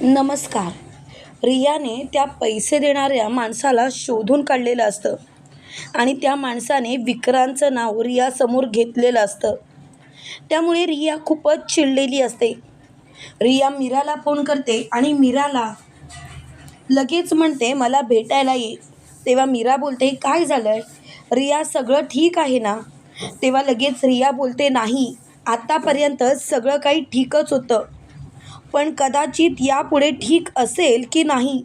नमस्कार. रियाने त्या पैसे देणाऱ्या माणसाला शोधून काढलेलं असतं. आणि त्या माणसाने विक्रांतचं नाव रियासमोर घेतलेलं असतं. त्यामुळे रिया खूपच चिडलेली असते. रिया मीराला फोन करते आणि मीराला लगेच म्हणते मला भेटायला ये. तेव्हा मीरा बोलते काय झालं आहे रिया सगळं ठीक आहे ना? तेव्हा लगेच रिया बोलते नाही. आत्तापर्यंत सगळं काही ठीकच होतं. पण कदाचित यापुढे ठीक असेल की नाही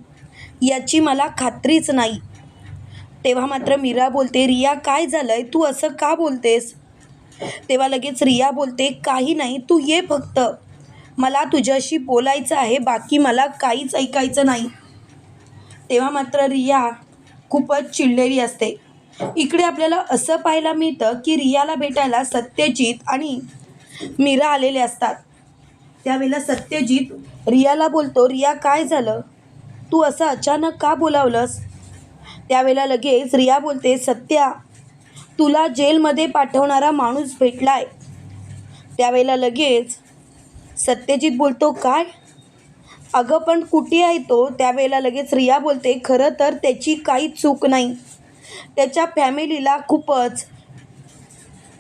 याची मला खात्रीच नाही. तेव्हा मात्र मीरा बोलते रिया काय झालं आहे तू असं का बोलतेस? तेव्हा लगेच रिया बोलते काही नाही तू ये फक्त. मला तुझ्याशी बोलायचं आहे बाकी मला काहीच ऐकायचं नाही. तेव्हा मात्र रिया खूपच चिडलेली असते. इकडे आपल्याला असं पाहायला मिळतं की रियाला भेटायला सत्यजित आणि मीरा आलेले असतात. त्यावेळेला सत्यजित रियाला बोलतो रिया काय झालं? तू असं अचानक का बोलावलंस? त्यावेळेला लगेच रिया बोलते सत्या तुला जेलमध्ये पाठवणारा माणूस भेटलाय. त्यावेळेला लगेच सत्यजित बोलतो काय? अगं पण कुठे आहे तो? त्यावेळेला लगेच रिया बोलते खरं तर त्याची काही चूक नाही. त्याच्या फॅमिलीला खूपच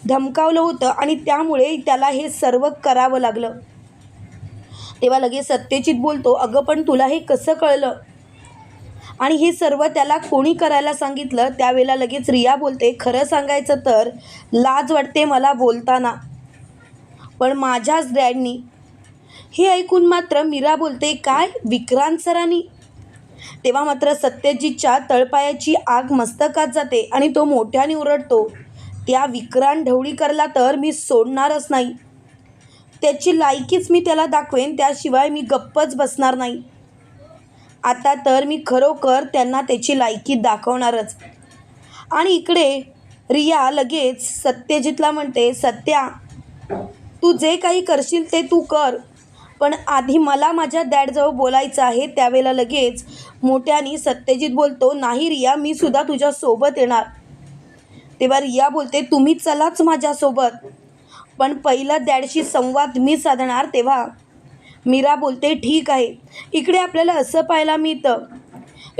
धमकावलं होतं आणि त्यामुळे त्याला हे सर्व करावं लागलं. तेव्हा लगेच सत्यजित बोलतो अगं पण तुला हे कसं कळलं? आणि हे सर्व त्याला कोणी करायला सांगितलं त्यावेळेला लगेच रिया बोलते खरं सांगायचं तर लाज वाटते मला बोलताना. पण माझ्याच डॅडनी. हे ऐकून मात्र मीरा बोलते काय? विक्रांत सरांनी? तेव्हा मात्र सत्यजितच्या तळपायाची आग मस्तकात जाते आणि तो मोठ्याने ओरडतो त्या विक्रांत ढवळीकरला तर मी सोडणारच नाही. त्याची लायकीच मी त्याला दाखवेन त्याशिवाय मी गप्पच बसणार नाही. आता तर मी खरोखर त्यांना त्याची लायकी दाखवणारच. आणि इकडे रिया लगेच सत्यजितला म्हणते सत्या तू जे काही करशील ते तू कर. पण आधी मला माझ्या डॅडजवळ बोलायचं आहे. त्यावेळेला लगेच मोठ्याने सत्यजित बोलतो नाही रिया मी सुद्धा तुझ्यासोबत येणार. तेव्हा रिया बोलते तुम्ही चलाच माझ्यासोबत. पण पहिलं डॅडशी संवाद मी साधणार तेव्हा. मीरा बोलते ठीक आहे. इकडे आपल्याला असं पाहायला मिळतं.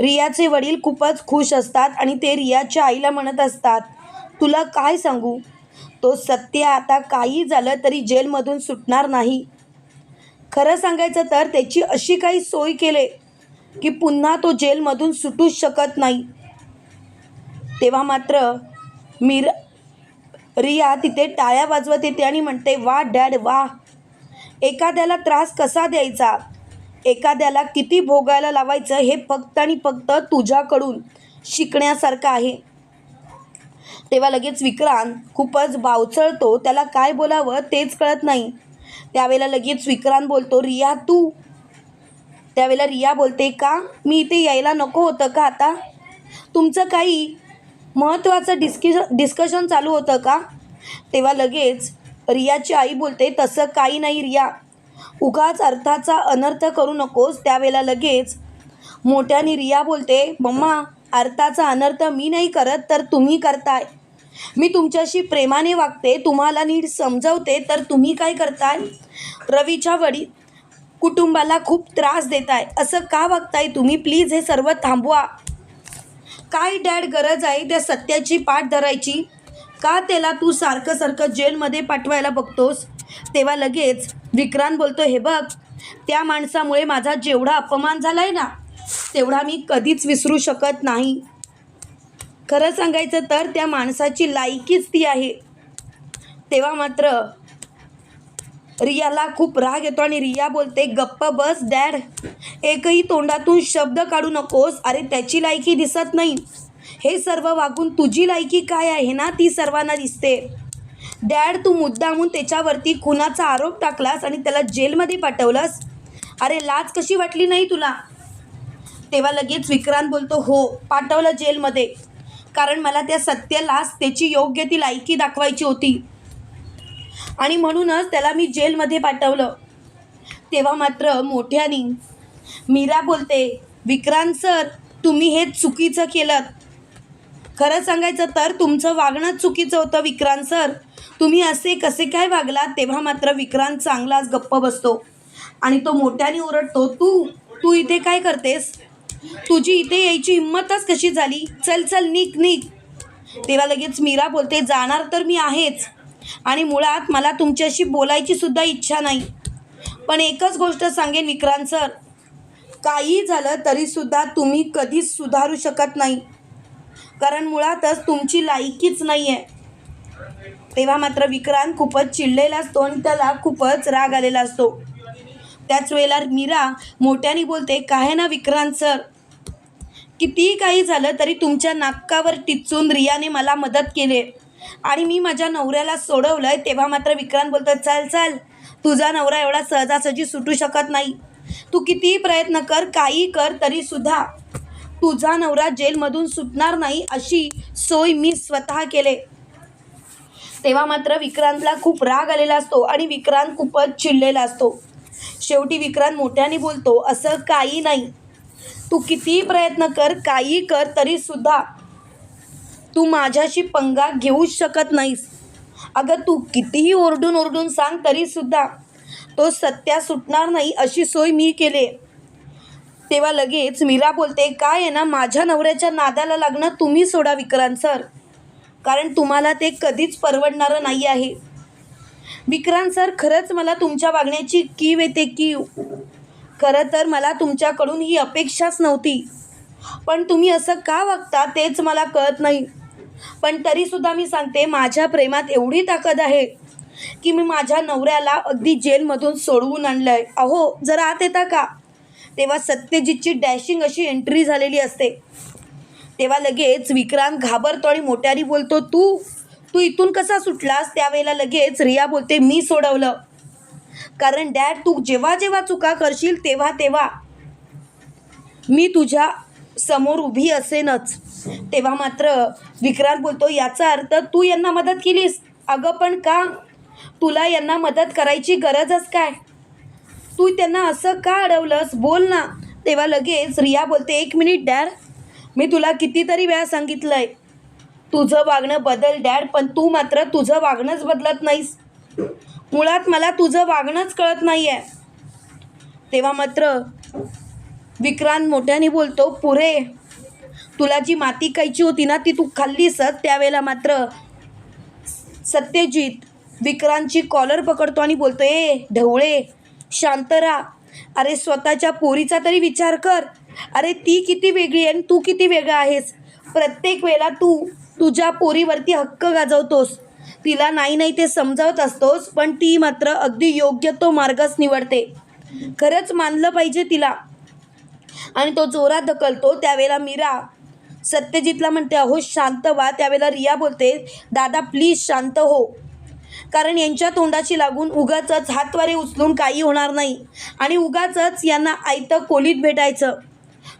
रियाचे वडील खूपच खुश असतात आणि ते रियाच्या आईला म्हणत असतात तुला काय सांगू? तो सत्य आता काही झालं तरी जेलमधून सुटणार नाही. खरं सांगायचं तर त्याची अशी काही सोय केले की पुन्हा तो जेलमधून सुटूच शकत नाही. तेव्हा मात्र मीरा रिया तिथे टाळ्या वाजवत येते आणि म्हणते वा डॅड वा. एखाद्याला त्रास कसा द्यायचा? एखाद्याला किती भोगायला लावायचं हे फक्त आणि फक्त तुझ्याकडून शिकण्यासारखं आहे. तेव्हा लगेच विक्रांत खूपच बावचळतो. त्याला काय बोलावं तेच कळत नाही. त्यावेळेला लगेच विक्रांत बोलतो रिया तू? त्यावेळेला रिया बोलते का? मी इथे यायला नको होतं का आता? तुमचं काही महत्त्वाचं डिस्किश डिस्कशन चालू होतं का? तेव्हा लगेच रियाची आई बोलते तसं काही नाही रिया. उगाच अर्थाचा अनर्थ करू नकोस. त्यावेळेला लगेच मोठ्याने रिया बोलते मम्मा अर्थाचा अनर्थ मी नाही करत तर तुम्ही करताय. मी तुमच्याशी प्रेमाने वागते तुम्हाला नीट समजवते तर तुम्ही काय करताय? रवीच्या वडील कुटुंबाला खूप त्रास देताय. असं का वागताय तुम्ही? प्लीज हे सर्व थांबवा. काय डॅड गरज आहे त्या सत्याची पाठ धरायची? का त्याला तू सारखं सारखं जेलमध्ये पाठवायला बघतोस? तेव्हा लगेच विक्रांत बोलतो हे बघ त्या माणसामुळे माझा जेवढा अपमान झाला आहे ना तेवढा मी कधीच विसरू शकत नाही. खरं सांगायचं तर त्या माणसाची लायकीच ती आहे. तेव्हा मात्र रियाला खूप राग येतो आणि रिया बोलते गप्प बस डॅड. एकही तोंडातून शब्द काढू नकोस. अरे त्याची लायकी दिसत नाही. हे सर्व वागून तुझी लायकी काय आहे ना ती सर्वांना दिसते. डॅड तू मुद्दामून त्याच्यावरती खुनाचा आरोप टाकलास आणि त्याला जेलमध्ये पाठवलास? अरे लाज कशी वाटली नाही तुला? तेव्हा लगेच विक्रांत बोलतो हो पाठवलं जेलमध्ये. कारण मला त्या सत्यालाच त्याची योग्य ती लायकी दाखवायची होती. आणि म्हणूनच त्याला मी जेलमध्ये पाठवलं. तेव्हा मात्र मोठ्यानी मीरा बोलते विक्रांत सर तुम्ही हे चुकीचं केलं खरं सांगायचं तर तुमचं वागणं चुकीचं होतं विक्रांत सर. तुम्ही असे कसे काय वागलात? तेव्हा मात्र विक्रांत चांगलाच गप्प बसतो. आणि तो मोठ्याने ओरडतो तू तू इथे काय करतेस? तुझी इथे यायची हिंमतच कशी झाली? चल चल नीक नीक तेव्हा लगेच मीरा बोलते जाणार तर मी आहेच. आणि मुळात मला तुमच्याशी बोलायची सुद्धा इच्छा नाही. पण एकच गोष्ट सांगेन विक्रांत सर. काही झालं तरीसुद्धा तुम्ही कधीच सुधारू शकत नाही. कारण मुळातच तुमची लायकीच नाही आहे तेव्हा मात्र विक्रांत खूपच चिडलेला असतो आणि त्याला खूपच राग आलेला असतो. त्याच वेळेला मीरा मोठ्याने बोलते काय ना विक्रांत सर? कितीही काही झालं तरी तुमच्या नाकावर टिचून रियाने मला मदत केली आणि मी माझ्या नवऱ्याला सोडवलं आहे तेव्हा मात्र विक्रांत बोलतो चल चल तुझा नवरा एवढा सहजासहजी सुटू शकत नाही. तू कितीही प्रयत्न कर काही कर तरीसुद्धा तुझा नवरा जेलमधून सुटणार नाही अशी सोय मी स्वतः केले. तेव्हा मात्र विक्रांतला खूप राग आलेला असतो आणि विक्रांत खूपच चिडलेला असतो. शेवटी विक्रांत मोठ्याने बोलतो असं काही नाही. तू कितीही प्रयत्न कर काही कर तरीसुद्धा तू माझ्याशी पंगा घेऊच शकत नाहीस. अगं तू कितीही ओरडून ओरडून सांग तरीसुद्धा तो सत्या सुटणार नाही अशी सोय मी केले. तेव्हा लगेच मीरा बोलते काय आहे ना माझ्या नवऱ्याच्या नादाला लागणं तुम्ही सोडा विक्रांत सर. कारण तुम्हाला ते कधीच परवडणारं नाही आहे. विक्रांत सर खरंच मला तुमच्या वागण्याची कीव येते कीव. खरं तर मला तुमच्याकडून ही अपेक्षाच नव्हती. पण तुम्ही असं का वागता तेच मला कळत नाही. पण तरीसुद्धा मी सांगते माझ्या प्रेमात एवढी ताकद आहे की मी माझ्या नवऱ्याला अगदी जेलमधून सोडवून आणलं आहे अहो जरा आत येता का? तेव्हा सत्यजितची डॅशिंग अशी एंट्री झालेली असते. तेव्हा लगेच विक्रांत घाबरतो आणि मोठ्याने बोलतो तू तू इथून कसा सुटलास? त्यावेळेला लगेच रिया बोलते मी सोडवलं. कारण डॅड तू जेव्हा जेव्हा चुका करशील तेव्हा तेव्हा मी तुझ्या समोर उभी असेनच. तेव्हा मात्र विक्रांत बोलतो याचा अर्थ तू यांना मदत केलीस. अगं पण का? तुला यांना मदत करायची गरजच काय? तू त्यांना असं का अडवलंस? बोल ना. तेव्हा लगेच रिया बोलते एक मिनिट डॅड. मी तुला कितीतरी वेळा सांगितलं आहे तुझं वागणं बदल डॅड पण तू मात्र तुझं वागणंच बदलत नाहीस. मुळात मला तुझं वागणंच कळत नाही आहे तेव्हा मात्र विक्रांत मोठ्याने बोलतो पुरे तुला जी माती खायची होती ना ती तू खाल्लीसच त्यावेळेला मात्र सत्यजित विक्रांतची कॉलर पकडतो आणि बोलतो ए ढवळे शांत राहा. अरे स्वतःच्या पोरीचा तरी विचार कर. अरे ती किती वेगळी आहे आणि तू किती वेगळा आहेस. प्रत्येक वेळेला तू तुझ्या पोरीवरती हक्क गाजवतोस. तिला नाही नाही ते समजावत असतोस पण ती मात्र अगदी योग्य तो मार्गच निवडते. खरंच मानलं पाहिजे तिला. आणि तो जोरात ढकलतो. त्यावेळेला मीरा सत्यजितला म्हणते अहो शांत व्हा. त्यावेळेला रिया बोलते दादा प्लीज शांत हो. कारण यांच्या तोंडाची लागून उगाचच हातवारे उचलून काही होणार नाही. आणि उगाचच यांना आयतं कोलीत भेटायचं.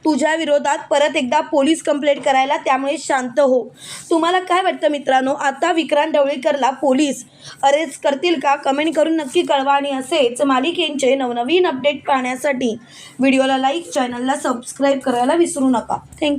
तुझ्या विरोधात परत एकदा पोलीस कंप्लेंट करायला त्यामुळे शांत हो. तुम्हाला काय वाटतं मित्रांनो? आता विक्रांत ढवळीकरला पोलीस. अरेस्ट करतील का? कमेंट करून नक्की कळवा. आणि असेच मालिकेंचे नवनवीन अपडेट पाहण्यासाठी व्हिडिओला लाईक चॅनलला सबस्क्राईब करायला विसरू नका. थँक्यू